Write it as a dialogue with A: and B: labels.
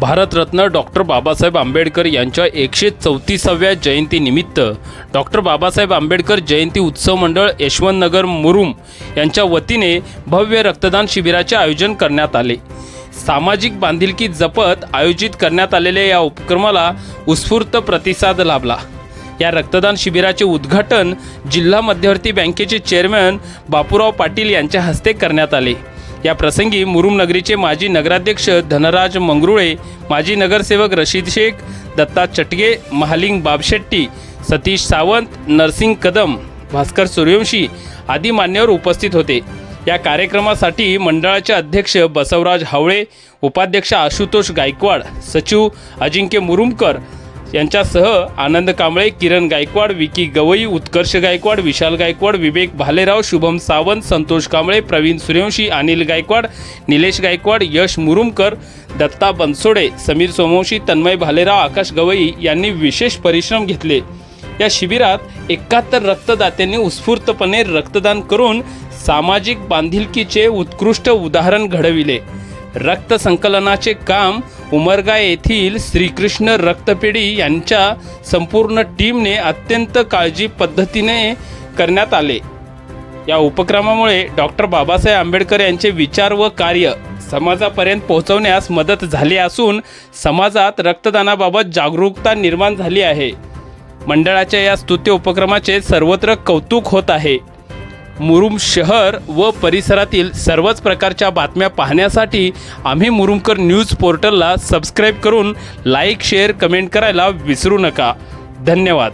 A: Bharat Ratna doctor Babasaheb Ambedkar यांच्या एकशे चौतीसाव्या जयंतीनिमित्त डॉक्टर बाबासाहेब आंबेडकर जयंती उत्सव मंडळ यशवंतनगर मुरुम यांच्या वतीने भव्य रक्तदान शिबिराचे आयोजन करण्यात आले. सामाजिक बांधिलकी जपत आयोजित करण्यात आलेल्या या उपक्रमाला उत्स्फूर्त प्रतिसाद लाभला. या रक्तदान शिबिराचे उद्घाटन जिल्हा मध्यवर्ती बँकेचे चेअरमॅन बापूराव पाटील यांच्या हस्ते करण्यात आले. या प्रसंगी मुरुम नगरीचे माजी नगराध्यक्ष धनराज मंगरुळे माजी नगरसेवक रशीद शेख दत्ता चटगे महालिंग बाबशेट्टी सतीश सावंत नरसिंग कदम भास्कर सूर्यवंशी आदी मान्यवर उपस्थित होते. या कार्यक्रमासाठी मंडळाचे अध्यक्ष बसवराज हावळे उपाध्यक्ष आशुतोष गायकवाड सचिव अजिंक्य मुरुमकर यांच्यासह आनंद कांबळे किरण गायकवाड विकी गवई उत्कर्ष गायकवाड विशाल गायकवाड विवेक भालेराव शुभम सावंत संतोष कांबळे प्रवीण सूर्यवंशी अनिल गायकवाड निलेश गायकवाड यश मुरुमकर दत्ता बनसोडे समीर सोमवंशी तन्मय भालेराव आकाश गवई यांनी विशेष परिश्रम घेतले. या शिबिरात एकाहत्तर रक्तदात्यांनी उत्स्फूर्तपणे रक्तदान करून सामाजिक बांधिलकीचे उत्कृष्ट उदाहरण घडविले. रक्त संकलनाचे काम उमरगा येथील श्रीकृष्ण रक्तपेढी यांच्या संपूर्ण टीमने अत्यंत काळजी पद्धतीने करण्यात आले. या उपक्रमामुळे डॉक्टर बाबासाहेब आंबेडकर यांचे विचार व कार्य समाजापर्यंत पोहोचवण्यास मदत झाली असून समाजात रक्तदानाबाबत जागरूकता निर्माण झाली आहे. मंडळाच्या या स्तुत्य उपक्रमाचे सर्वत्र कौतुक होत आहे. मुरुम शहर व परिसरातील सर्वच प्रकारच्या बातम्या पाहण्यासाठी आम्ही मुरुमकर न्यूज पोर्टलला सबस्क्राईब करून लाईक शेअर कमेंट करायला विसरू नका. धन्यवाद.